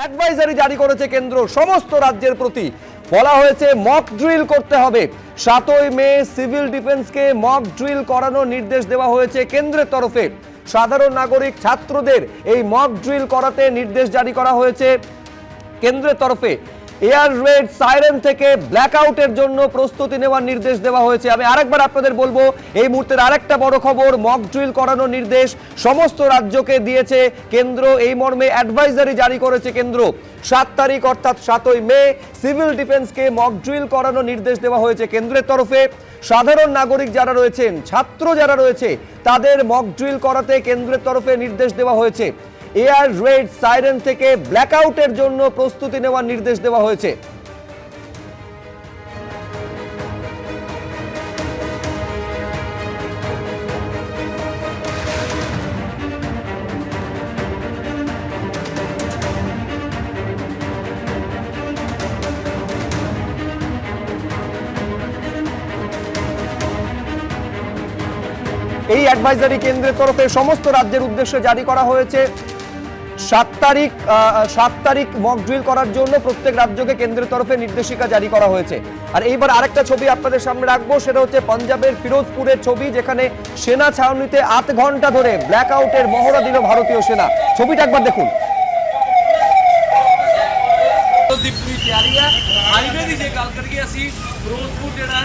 Advisory জারি করেছে কেন্দ্র। সমস্ত রাজ্যের প্রতি বলা হয়েছে মক ড্রিল করতে হবে। সাতই মে সিভিল ডিফেন্সকে মক ড্রিল করানোর নির্দেশ দেওয়া হয়েছে কেন্দ্রের তরফে। সাধারণ নাগরিক, ছাত্রদের এই মক ড্রিল করাতে নির্দেশ জারি করা হয়েছে কেন্দ্রের তরফে। এয়ার রেড সাইরেন থেকে ব্ল্যাকআউটের জন্য প্রস্তুতি নেওয়ার নির্দেশ দেওয়া হয়েছে। আমি আরেকবার আপনাদের বলব, এই মুহূর্তের আরেকটা বড় খবর মক ড্রিল করানোর নির্দেশ সমস্ত রাজ্যকে দিয়েছে কেন্দ্র। এই মর্মে অ্যাডভাইজারি জারি করেছে কেন্দ্র। সাত তারিখ, অর্থাৎ সাতই মে সিভিল ডিফেন্সকে মক ড্রিল করানোর নির্দেশ দেওয়া হয়েছে কেন্দ্রের তরফে। সাধারণ নাগরিক যারা রয়েছেন, ছাত্র যারা রয়েছে, তাদের মক ড্রিল করাতে কেন্দ্রের তরফে নির্দেশ দেওয়া হয়েছে। এয়ার রেড সাইরেন থেকে ব্ল্যাকআউটের জন্য প্রস্তুতি নেওয়ার নির্দেশ দেওয়া হয়েছে। এই অ্যাডভাইজারি কেন্দ্রের তরফে সমস্ত রাজ্যের উদ্দেশ্যে জারি করা হয়েছে। সাত তারিখ আহ, সাত তারিখ মক ড্রিল করার জন্য প্রত্যেক রাজ্যকে কেন্দ্রের তরফে নির্দেশিকা জারি করা হয়েছে আর এইবার আরেকটা ছবি আপনাদের সামনে রাখবো সেটা হচ্ছে পাঞ্জাবের ফিরোজপুরের ছবি যেখানে সেনা ছাউনিতে আট ঘন্টা ধরে ব্ল্যাক আউটের মহড়া দিল ভারতীয় সেনা ছবিটা একবার দেখুন ਦੀ ਪੂਰੀ ਤਿਆਰੀ ਹੈ ਹਾਈਵੇ ਦੀ ਜੇ ਗੱਲ ਕਰੀਏ ਅਸੀਂ ਫਿਰੋਜ਼ਪੁਰ ਜਿਹੜਾ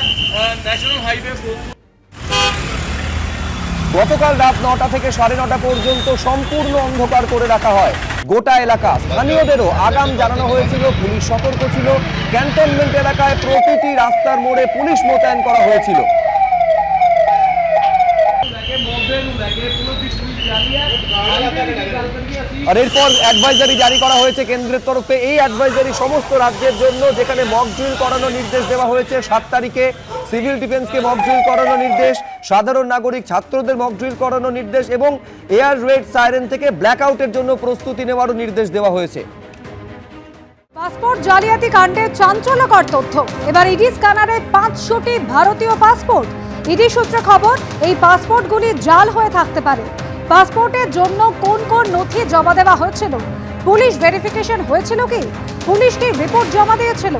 ਨੈਸ਼ਨਲ ਹਾਈਵੇ ਫਿਰੋਜ਼ਪੁਰ গতকাল রাত নটা থেকে সাড়ে নটা পর্যন্ত সম্পূর্ণ অন্ধকার করে রাখা হয়। গোটা এলাকা, স্থানীয়দেরও আগাম জানানো হয়েছিল, পুলিশ সতর্ক ছিল। ক্যান্টনমেন্ট এলাকায় প্রতিটি রাস্তার মোড়ে পুলিশ মোতায়েন করা হয়েছিল। আর এরপর অ্যাডভাইজারি জারি করা হয়েছে কেন্দ্রের তরফে। এই অ্যাডভাইজারি সমস্ত রাজ্যের জন্য, যেখানে মক ড্রিল করানোর নির্দেশ দেওয়া হয়েছে, সাত তারিখে সিভিল ডিফেন্সকে মক ড্রিল করানোর নির্দেশ, সাধারণ নাগরিক, ছাত্রদের মক ড্রিল করানোর নির্দেশ এবং এয়ার রেড সাইরেন থেকে ব্ল্যাকআউটের জন্য প্রস্তুতি নেওয়ারও নির্দেশ দেওয়া হয়েছে। পাসপোর্ট জালিয়াতি কাণ্ডে চাঞ্চল্যকর তথ্য। এবার ইডি স্ক্যানারে পাঁচশোটি ভারতীয় পাসপোর্ট। ইডি সূত্রে খবর, এই পাসপোর্টগুলি জাল হয়ে থাকতে পারে। পাসপোর্টের জন্য কোন কোন নথি জমা দেওয়া হয়েছিল? পুলিশ ভেরিফিকেশন হয়েছিল কি? পুলিশ কি রিপোর্ট জমা দিয়েছিল।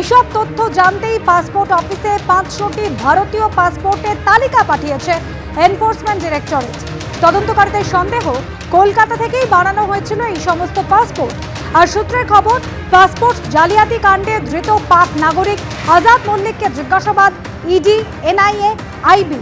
এসব তথ্য জানতেই পাসপোর্ট অফিসে পাঁচশোটি ভারতীয় পাসপোর্টের তালিকা পাঠিয়েছে এনফোর্সমেন্ট ডিরেক্টরেট। তদন্তকারীদের সন্দেহ, কলকাতা থেকেই বানানো হয়েছিল এই সমস্ত পাসপোর্ট। আর সূত্রের খবর, পাসপোর্ট জালিয়াতি কাণ্ডে ধৃত পাক নাগরিক আজাদ মল্লিককে জিজ্ঞাসাবাদ, ইডি, এনআইএ, আইবি।